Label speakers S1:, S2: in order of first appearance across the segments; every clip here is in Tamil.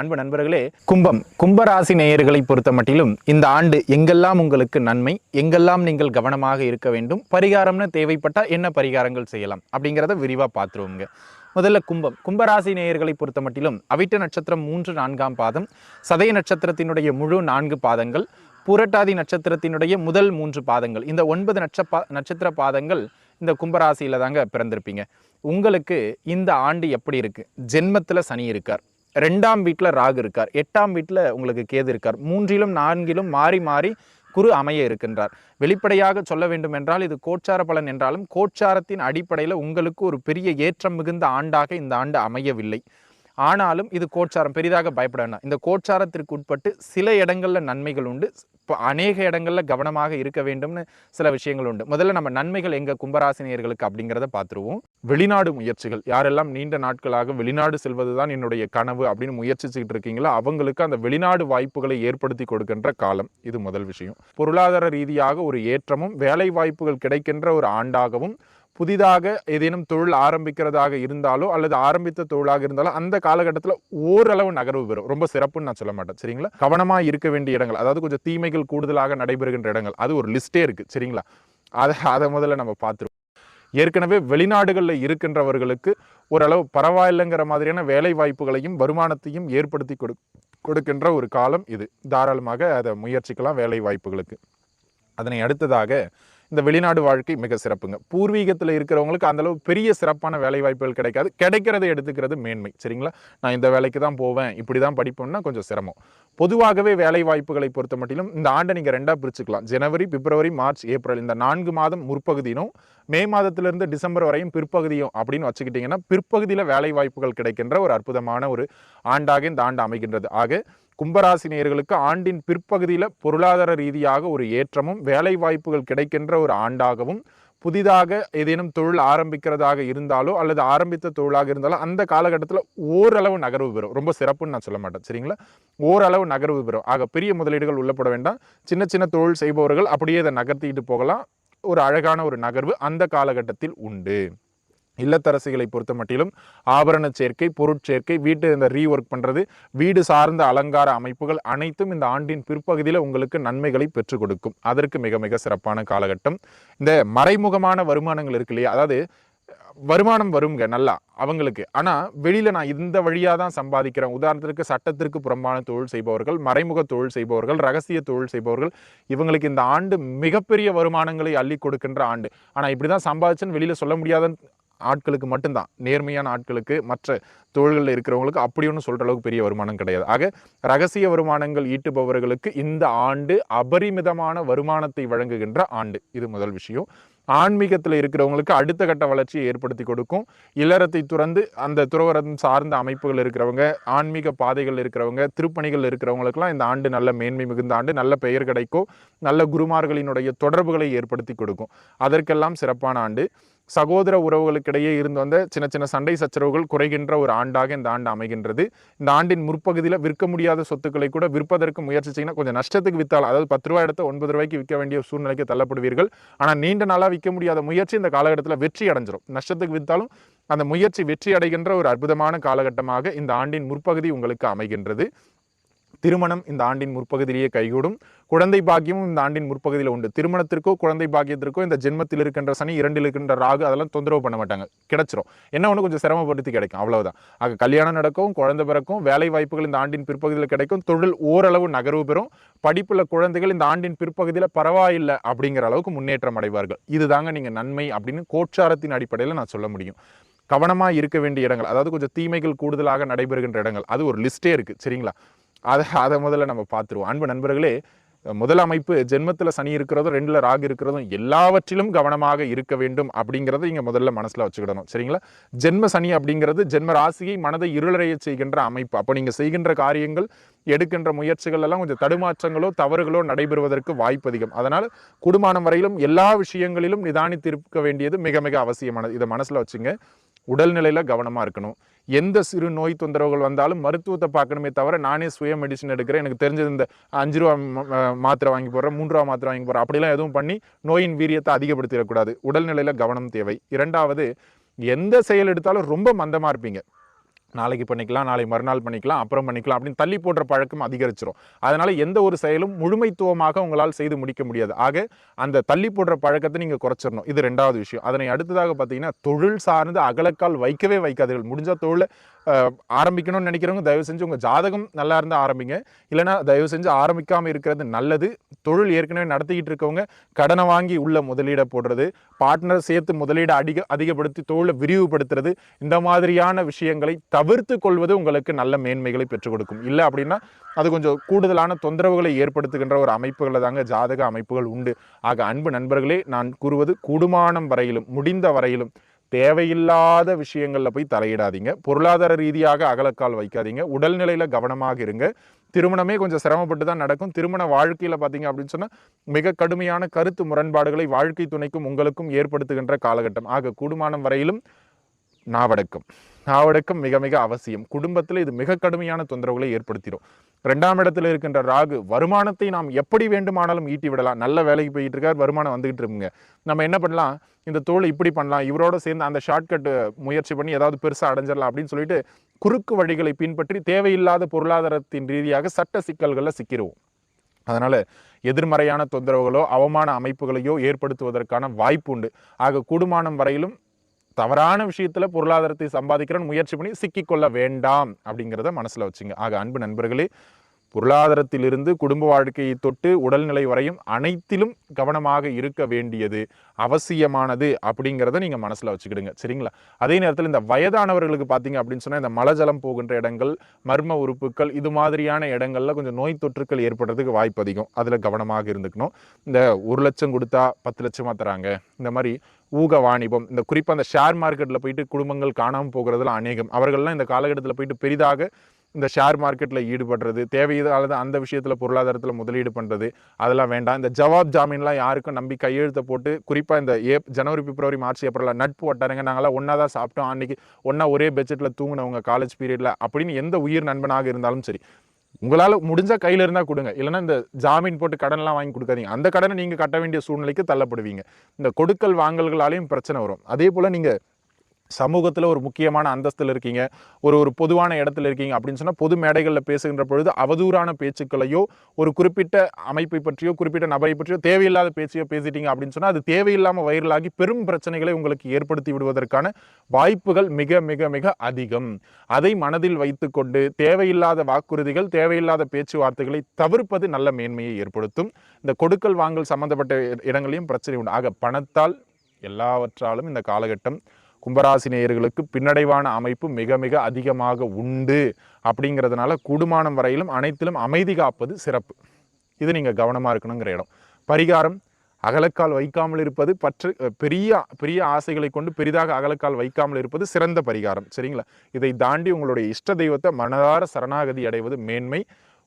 S1: அன்பு நண்பர்களே கும்பம் கும்பராசி நேயர்களை பொறுத்த மட்டிலும் இந்த ஆண்டு எங்கெல்லாம் உங்களுக்கு நன்மை எங்கெல்லாம் நீங்கள் கவனமாக இருக்க வேண்டும் பரிகாரம்னு தேவைப்பட்டால் என்ன பரிகாரங்கள் செய்யலாம் அப்படிங்கிறத விரிவாக பார்த்துருவோங்க முதல்ல கும்பம். கும்பராசி நேயர்களை பொறுத்த மட்டிலும் அவிட்ட நட்சத்திரம் மூன்று நான்காம் பாதம் சதய நட்சத்திரத்தினுடைய முழு நான்கு பாதங்கள் புரட்டாதி நட்சத்திரத்தினுடைய முதல் மூன்று பாதங்கள். இந்த ஒன்பது நட்சப்பா நட்சத்திர பாதங்கள் இந்த கும்பராசியில் தாங்க பிறந்திருப்பீங்க. உங்களுக்கு இந்த ஆண்டு எப்படி இருக்குது ஜென்மத்தில் சனி இருக்கார். ரெண்டாம் வீட்டில் ராகு இருக்கார். எட்டாம் வீட்டில் உங்களுக்கு கேது இருக்கார். மூன்றிலும் நான்கிலும் மாறி மாறி குரு அமைய இருக்கின்றார். வெளிப்படையாக சொல்ல வேண்டும் என்றால் இது கோச்சார பலன் என்றாலும் கோச்சாரத்தின் அடிப்படையில் உங்களுக்கு ஒரு பெரிய ஏற்றம் மிகுந்த ஆண்டாக இந்த ஆண்டு அமையவில்லை. ஆனாலும் இது கோச்சாரம் பெரிதாக பயப்பட வேண்டாம். இந்த கோட்சாரத்திற்கு உட்பட்டு சில இடங்களில் நன்மைகள் உண்டு. இப்போ அநேக இடங்களில் கவனமாக இருக்க வேண்டும்னு சில விஷயங்கள் உண்டு. முதல்ல நம்ம நன்மைகள் எங்கள் கும்பராசினியர்களுக்கு அப்படிங்கிறத பார்த்துருவோம். வெளிநாடு முயற்சிகள். யாரெல்லாம் நீண்ட நாட்களாக வெளிநாடு செல்வது தான் என்னுடைய கனவு அப்படின்னு முயற்சிச்சுக்கிட்டு இருக்கீங்களோ அவங்களுக்கு அந்த வெளிநாடு வாய்ப்புகளை ஏற்படுத்தி கொடுக்கின்ற காலம். இது முதல் விஷயம். பொருளாதார ரீதியாக ஒரு ஏற்றமும் வேலை வாய்ப்புகள் கிடைக்கின்ற ஒரு ஆண்டாகவும் புதிதாக ஏதேனும் தொழில் ஆரம்பிக்கிறதாக இருந்தாலோ அல்லது ஆரம்பித்த தொழிலாக இருந்தாலோ அந்த காலகட்டத்தில் ஓரளவு நகர்வு பெறும். ரொம்ப சிறப்புன்னு நான் சொல்ல மாட்டேன். சரிங்களா? கவனமாக இருக்க வேண்டிய இடங்கள் அதாவது கொஞ்சம் தீமைகள் கூடுதலாக நடைபெறுகின்ற இடங்கள் அது ஒரு லிஸ்ட்டே இருக்குது சரிங்களா? அதை அதை முதல்ல நம்ம பார்த்துருவோம். ஏற்கனவே வெளிநாடுகளில் இருக்கின்றவர்களுக்கு ஓரளவு பரவாயில்லைங்கிற மாதிரியான வேலை வாய்ப்புகளையும் வருமானத்தையும் ஏற்படுத்தி கொடு கொடுக்கின்ற ஒரு காலம் இது. தாராளமாக அதை முயற்சிக்கலாம் வேலை வாய்ப்புகளுக்கு அதனை அடுத்ததாக இந்த வெளிநாடு வாழ்க்கை மிக சிறப்புங்க. பூர்வீகத்தில் இருக்கிறவங்களுக்கு அந்தளவு பெரிய சிறப்பான வேலை வாய்ப்புகள் கிடைக்காது. கிடைக்கிறதை எடுத்துக்கிறது மேன்மை. சரிங்களா? நான் இந்த வேலைக்கு தான் போவேன் இப்படி தான் படிப்போம்னா கொஞ்சம் சிரமம். பொதுவாகவே வேலை வாய்ப்புகளை பொறுத்த மட்டிலும் இந்த ஆண்டை நீங்கள் ரெண்டாக பிரிச்சுக்கலாம். ஜனவரி பிப்ரவரி மார்ச் ஏப்ரல் இந்த நான்கு மாதம் முற்பகுதியினும் மே மாதத்திலிருந்து டிசம்பர் வரையும் பிற்பகுதியும் அப்படின்னு வச்சுக்கிட்டிங்கன்னா பிற்பகுதியில் வேலை வாய்ப்புகள் கிடைக்கின்ற ஒரு அற்புதமான ஒரு ஆண்டாக இந்த ஆண்டு அமைகின்றது. ஆக கும்பராசி நேயர்களுக்கு ஆண்டின் பிற்பகுதியில் பொருளாதார ரீதியாக ஒரு ஏற்றமும் வேலை வாய்ப்புகள் கிடைக்கின்ற ஒரு ஆண்டாகவும் புதிதாக ஏதேனும் தொழில் ஆரம்பிக்கிறதாக இருந்தாலோ அல்லது ஆரம்பித்த தொழிலாக இருந்தாலோ அந்த காலகட்டத்தில் ஓரளவு நகர்வு பெறும். ரொம்ப சிறப்புன்னு நான் சொல்ல மாட்டேன் சரிங்களா? ஓரளவு நகர்வு பெறும். ஆக பெரிய முதலீடுகள் உள்ளப்பட வேண்டாம். சின்ன சின்ன தொழில் செய்பவர்கள் அப்படியே அதை நகர்த்திட்டு போகலாம். ஒரு அழகான ஒரு நகர்வு அந்த காலகட்டத்தில் உண்டு. இல்லத்தரசிகளை பொறுத்த மட்டிலும் ஆபரண சேர்க்கை பொருட்சேர்க்கை வீட்டு இந்த ரீஒர்க் பண்ணுறது வீடு சார்ந்த அலங்கார அமைப்புகள் அனைத்தும் இந்த ஆண்டின் பிற்பகுதியில் உங்களுக்கு நன்மைகளை பெற்றுக் கொடுக்கும். அதற்கு மிக மிக சிறப்பான காலகட்டம். இந்த மறைமுகமான வருமானங்கள் இருக்கு இல்லையா? அதாவது வருமானம் வருங்க நல்லா அவங்களுக்கு. ஆனால் வெளியில் நான் இந்த வழியாக தான் சம்பாதிக்கிறேன். உதாரணத்திற்கு சட்டத்திற்கு புறம்பான தொழில் செய்பவர்கள் மறைமுக தொழில் செய்பவர்கள் ரகசிய தொழில் செய்பவர்கள் இவங்களுக்கு இந்த ஆண்டு மிகப்பெரிய வருமானங்களை அள்ளி கொடுக்கின்ற ஆண்டு. ஆனால் இப்படி தான் சம்பாதிச்சுன்னு வெளியில் சொல்ல முடியாத ஆட்களுக்கு மட்டும்தான். நேர்மையான ஆட்களுக்கு மற்ற தொழில்களில் இருக்கிறவங்களுக்கு அப்படி ஒன்றும் சொல்கிற அளவுக்கு பெரிய வருமானம் கிடையாது. ஆக ரகசிய வருமானங்கள் ஈட்டுபவர்களுக்கு இந்த ஆண்டு அபரிமிதமான வருமானத்தை வழங்குகின்ற ஆண்டு. இது முதல் விஷயம். ஆன்மீகத்தில் இருக்கிறவங்களுக்கு அடுத்த கட்ட வளர்ச்சியை ஏற்படுத்தி கொடுக்கும். இல்லறத்தை துறந்து அந்த துறவரம் சார்ந்த அமைப்புகள் இருக்கிறவங்க ஆன்மீக பாதைகள் இருக்கிறவங்க திருப்பணிகள் இருக்கிறவங்களுக்குலாம் இந்த ஆண்டு நல்ல மேன்மை மிகுந்த ஆண்டு நல்ல பெயர் கிடைக்கும். நல்ல குருமார்களினுடைய தொடர்புகளை ஏற்படுத்தி கொடுக்கும். அதற்கெல்லாம் சிறப்பான ஆண்டு. சகோதர உறவுகளுக்கிடையே இருந்து வந்த சின்ன சின்ன சண்டை சச்சரவுகள் குறைகின்ற ஒரு ஆண்டாக இந்த ஆண்டு அமைகின்றது. இந்த ஆண்டின் முற்பகுதியில் விற்க முடியாத சொத்துக்களை கூட விற்பதற்கு முயற்சி செய்யணும் கொஞ்சம் நஷ்டத்துக்கு வித்தால் அதாவது பத்து ரூபாய் எடுத்து ஒன்பது ரூபாய்க்கு விற்க வேண்டிய சூழ்நிலைக்கு தள்ளப்படுவீர்கள். ஆனால் நீண்ட நாளாக விற்க முடியாத முயற்சி இந்த காலகட்டத்தில் வெற்றி அடைஞ்சிரும். நஷ்டத்துக்கு வித்தாலும் அந்த முயற்சி வெற்றி அடைகின்ற ஒரு அற்புதமான காலகட்டமாக இந்த ஆண்டின் முற்பகுதி உங்களுக்கு அமைகின்றது. திருமணம் இந்த ஆண்டின் முற்பகுதியிலேயே கைகூடும். குழந்தை பாக்கியமும் இந்த ஆண்டின் முற்பகுதியில் உண்டு. திருமணத்திற்கோ குழந்தை பாக்கியத்திற்கோ இந்த ஜென்மத்தில் இருக்கின்ற சனி இரண்டில் இருக்கின்ற ராகு அதெல்லாம் தொந்தரவு பண்ண மாட்டாங்க. கிடைச்சிரும். என்ன ஒன்று கொஞ்சம் சிரமப்படுத்தி கிடைக்கும். அவ்வளவுதான். ஆக கல்யாணம் நடக்கும் குழந்தை பிறக்கும் வேலை வாய்ப்புகள் இந்த ஆண்டின் பிற்பகுதியில் கிடைக்கும். தொழில் ஓரளவு நகர்வு பெறும். படிப்பில் குழந்தைகள் இந்த ஆண்டின் பிற்பகுதியில் பரவாயில்லை அப்படிங்கிற அளவுக்கு முன்னேற்றம் அடைவார்கள். இதுதாங்க நீங்க நன்மை அப்படின்னு கோச்சாரத்தின் அடிப்படையில் நான் சொல்ல முடியும். கவனமா இருக்க வேண்டிய இடங்கள் அதாவது கொஞ்சம் தீமைகள் கூடுதலாக நடைபெறுகின்ற இடங்கள் அது ஒரு லிஸ்ட்டே இருக்கு. சரிங்களா? அதை அதை முதல்ல நம்ம பார்த்துருவோம். அன்பு நண்பர்களே முதல் அமைப்பு ஜென்மத்தில் சனி இருக்கிறதும் ரெண்டில் ராகு இருக்கிறதும் எல்லாவற்றிலும் கவனமாக இருக்க வேண்டும் அப்படிங்கிறத இங்கே முதல்ல மனசில் வச்சுக்கிடணும். சரிங்களா? ஜென்ம சனி அப்படிங்கிறது ஜென்ம ராசியை மனதை இருளறைய செய்கின்ற அமைப்பு. அப்போ நீங்கள் செய்கின்ற காரியங்கள் எடுக்கின்ற முயற்சிகள் எல்லாம் கொஞ்சம் தடுமாற்றங்களோ தவறுகளோ நடைபெறுவதற்கு வாய்ப்பு அதிகம். அதனால் குடும்பம் வரையிலும் எல்லா விஷயங்களிலும் நிதானித்திருக்க வேண்டியது மிக மிக அவசியமானது. இதை மனசில் வச்சுங்க. உடல்நிலையில் கவனமாக இருக்கணும். எந்த சிறு நோய் தொந்தரவுகள் வந்தாலும் மருத்துவத்தை பார்க்கணுமே தவிர நானே சுய மெடிசன் எடுக்கிறேன். எனக்கு தெரிஞ்சது இந்த அஞ்சு ரூபா மாத்திரை வாங்கி போடுறேன் மூன்று ரூபா மாத்திரை வாங்கி போடுறேன். அப்படிலாம் எதுவும் பண்ணி நோயின் வீரியத்தை அதிகப்படுத்திடக்கூடாது. உடல்நிலையில் கவனம் தேவை. இரண்டாவது எந்த செயல் எடுத்தாலும் ரொம்ப மந்தமாக இருப்பீங்க. நாளைக்கு பண்ணிக்கலாம் நாளை மறுநாள் பண்ணிக்கலாம் அப்புறம் பண்ணிக்கலாம் அப்படின்னு தள்ளி போடுற பழக்கம் அதிகரிச்சிடும் அதனால் எந்த ஒரு செயலும் முழுமைத்துவமாக உங்களால் செய்து முடிக்க முடியாது. ஆக அந்த தள்ளி போடுற பழக்கத்தை நீங்கள் குறைச்சிடணும் இது ரெண்டாவது விஷயம். அதனை அடுத்ததாக பார்த்தீங்கன்னா தொழில் சார்ந்து அகலக்கால் வைக்கவே வைக்காதீர்கள். முடிஞ்ச தொழில் ஆரம்பிக்கணும்னு நினைக்கிறவங்க தயவு செஞ்சு உங்கள் ஜாதகம் நல்லா இருந்தால் ஆரம்பிங்க. இல்லைனா தயவு செஞ்சு ஆரம்பிக்காமல் இருக்கிறது நல்லது. தொழில் ஏற்கனவே நடத்திக்கிட்டு இருக்கவங்க கடனை வாங்கி உள்ள முதலீடை போடுறது. பார்ட்னர் சேர்த்து முதலீடை அதிக அதிகப்படுத்தி தொழிலை விரிவுபடுத்துறது. இந்த மாதிரியான விஷயங்களை தவிர்த்து கொள்வது உங்களுக்கு நல்ல மேன்மைகளை பெற்றுக் கொடுக்கும். இல்லை அப்படின்னா அது கொஞ்சம் கூடுதலான தொந்தரவுகளை ஏற்படுத்துகின்ற ஒரு அமைப்புகளை தாங்க ஜாதக அமைப்புகள் உண்டு. ஆக அன்பு நண்பர்களே நான் கூறுவது கூடுமானம் வரையிலும் முடிந்த வரையிலும் தேவையில்லாத விஷயங்களில் போய் தலையிடாதீங்க. பொருளாதார ரீதியாக அகலக்கால் வைக்காதீங்க. உடல்நிலையில் கவனமாக இருங்க. திருமணமே கொஞ்சம் சிரமப்பட்டு தான் நடக்கும். திருமண வாழ்க்கையில் பார்த்தீங்க அப்படின்னு சொன்னால் மிக கடுமையான கருத்து முரண்பாடுகளை வாழ்க்கை துணைக்கும் உங்களுக்கும் ஏற்படுத்துகின்ற காலகட்டம். ஆக கூடுமானம் வரையிலும் நாவடக்கம் நாவடக்கம் மிக மிக அவசியம். குடும்பத்தில் இது மிக கடுமையான தொந்தரவுகளை ஏற்படுத்திடும். ரெண்டாம் இடத்துல இருக்கின்ற ராகு வருமானத்தை நாம் எப்படி வேண்டுமானாலும் ஈட்டி விடலாம். நல்ல வேலைக்கு போயிட்டு இருக்கார் வருமானம் வந்துகிட்டு இருக்குங்க. நம்ம என்ன பண்ணலாம்? இந்த தோல் இப்படி பண்ணலாம். இவரோட சேர்ந்து அந்த ஷார்ட்கட் முயற்சி பண்ணி ஏதாவது பெருசாக அடைஞ்சிடலாம் அப்படின்னு சொல்லிட்டு குறுக்கு வழிகளை பின்பற்றி தேவையில்லாத பொருளாதாரத்தின் ரீதியாக சட்ட சிக்கல்களில் சிக்கிடுவோம் அதனால் எதிர்மறையான தொந்தரவுகளோ அவமான அமைப்புகளையோ ஏற்படுத்துவதற்கான வாய்ப்பு உண்டு. ஆக கூடுமானம் வரையிலும் தவறான விஷயத்தில் பொருளாதாரத்தை சம்பாதிக்கிறோன்னு முயற்சி பண்ணி சிக்கிக்கொள்ள வேண்டாம் அப்படிங்கிறத மனசில் வச்சுங்க. ஆக அன்பு நண்பர்களே பொருளாதாரத்திலிருந்து குடும்ப வாழ்க்கையை தொட்டு உடல்நிலை வரையும் அனைத்திலும் கவனமாக இருக்க வேண்டியது அவசியமானது அப்படிங்கிறத நீங்கள் மனசில் வச்சுக்கிடுங்க. சரிங்களா? அதே நேரத்தில் இந்த வயதானவர்களுக்கு பார்த்தீங்க அப்படின்னு சொன்னால் இந்த மலஜலம் போகின்ற இடங்கள் மர்ம உறுப்புகள் இது மாதிரியான இடங்களில் கொஞ்சம் நோய் தொற்றுக்கள் ஏற்படுறதுக்கு வாய்ப்பு அதிகம். அதில் கவனமாக இருந்துக்கணும். இந்த ஒரு லட்சம் கொடுத்தா பத்து லட்சமாக தராங்க. இந்த மாதிரி ஊக வாணிபம் இந்த குறிப்பாக அந்த ஷேர் மார்க்கெட்டில் போயிட்டு குடும்பங்கள் காணாமல் போகிறதுலாம் அநேகம். அவர்கள்லாம் இந்த காலகட்டத்தில் போயிட்டு பெரிதாக இந்த ஷேர் மார்க்கெட்டில் ஈடுபடுறது தேவையில்லாத அந்த விஷயத்தில் பொருளாதாரத்தில் முதலீடு பண்ணுறது அதெல்லாம் வேண்டாம். இந்த ஜவாப் ஜாமீன்லாம் யாருக்கும் நம்பி கையெழுத்தை போட்டு குறிப்பாக இந்த ஏப் ஜனவரி பிப்ரவரி மார்ச் ஏப்ரலில் நட்பு வட்டாருங்க நாங்களாம் ஒன்றா தான் சாப்பிட்டோம். அன்றைக்கி ஒன்றா ஒரே பட்ஜெட்டில் தூங்கினவங்க காலேஜ் பீரியடில் அப்படின்னு எந்த உயிர் நண்பனாக இருந்தாலும் சரி உங்களால் முடிஞ்சால் கையில் இருந்தால் கொடுங்க. இல்லைன்னா இந்த ஜாமீன் போட்டு கடன்லாம் வாங்கி கொடுக்காதீங்க. அந்த கடனை நீங்கள் கட்ட வேண்டிய சூழ்நிலைக்கு தள்ளப்படுவீங்க. இந்த கொடுக்கல் வாங்கல்களாலையும் பிரச்சனை வரும். அதே போல் நீங்கள் சமூகத்தில் ஒரு முக்கியமான அந்தஸ்தில் இருக்கீங்க. ஒரு ஒரு பொதுவான இடத்துல இருக்கீங்க அப்படின்னு சொன்னால் பொது மேடைகளில் பேசுகின்ற பொழுது அவதூறான பேச்சுக்களையோ ஒரு குறிப்பிட்ட அமைப்பை பற்றியோ குறிப்பிட்ட நபரை பற்றியோ தேவையில்லாத பேச்சையோ பேசிட்டீங்க அப்படின்னு சொன்னால் அது தேவையில்லாமல் வைரலாகி பெரும் பிரச்சனைகளை உங்களுக்கு ஏற்படுத்தி விடுவதற்கான வாய்ப்புகள் மிக மிக மிக அதிகம். அதை மனதில் வைத்துக்கொண்டு தேவையில்லாத வாக்குறுதிகள் தேவையில்லாத பேச்சுவார்த்தைகளை தவிர்ப்பது நல்ல மேன்மையை ஏற்படுத்தும். இந்த கொடுக்கல் வாங்கல் சம்பந்தப்பட்ட இடங்களையும் பிரச்சனை உண்டு. ஆக பணத்தால் எல்லாவற்றாலும் இந்த காலகட்டம் கும்பராசி நேயர்களுக்கு பின்னடைவான அமைப்பு மிக மிக அதிகமாக உண்டு அப்படிங்கிறதுனால கூடுமானம் வரையிலும் அனைத்திலும் அமைதி காப்பது சிறப்பு. இது நீங்கள் கவனமாக இருக்கணுங்கிற இடம். பரிகாரம் அகலக்கால் வைக்காமல் இருப்பது பற்று பெரிய பெரிய ஆசைகளை கொண்டு பெரிதாக அகலக்கால் வைக்காமல் இருப்பது சிறந்த பரிகாரம். சரிங்களா? இதை தாண்டி உங்களுடைய இஷ்ட தெய்வத்தை மனதார சரணாகதி அடைவது மேன்மை.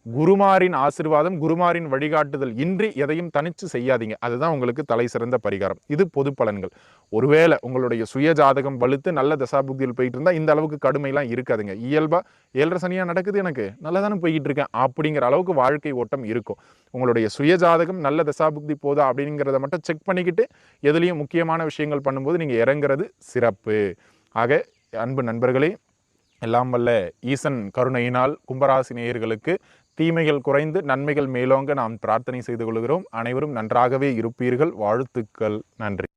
S1: குருமாரின் ஆசிர்வாதம் குருமாரின் வழிகாட்டுதல் இன்றி எதையும் தனிச்சு செய்யாதீங்க. அதுதான் உங்களுக்கு தலை சிறந்த பரிகாரம். இது பொது பலன்கள். ஒருவேளை உங்களுடைய சுய ஜாதகம் வலுத்து நல்ல தசாபுக்தியில் போயிட்டு இருந்தால் இந்த அளவுக்கு கடுமையெல்லாம் இருக்காதுங்க. இயல்பா ஏழரை சனியாக நடக்குது எனக்கு? நல்லா தானே போய்கிட்டு இருக்கேன் அப்படிங்கிற அளவுக்கு வாழ்க்கை ஓட்டம் இருக்கும். உங்களுடைய சுய ஜாதகம் நல்ல தசாபுக்தி போதா அப்படிங்கிறத மட்டும் செக் பண்ணிக்கிட்டு எதுலேயும் முக்கியமான விஷயங்கள் பண்ணும்போது நீங்கள் இறங்குறது சிறப்பு. ஆக அன்பு நண்பர்களே எல்லாம் வல்ல ஈசன் கருணையினால் கும்பராசி நேயர்களுக்கு தீமைகள் குறைந்து நன்மைகள் மேலோங்க நாம் பிரார்த்தனை செய்து கொள்கிறோம். அனைவரும் நன்றாகவே இருப்பீர்கள். வாழ்த்துக்கள். நன்றி.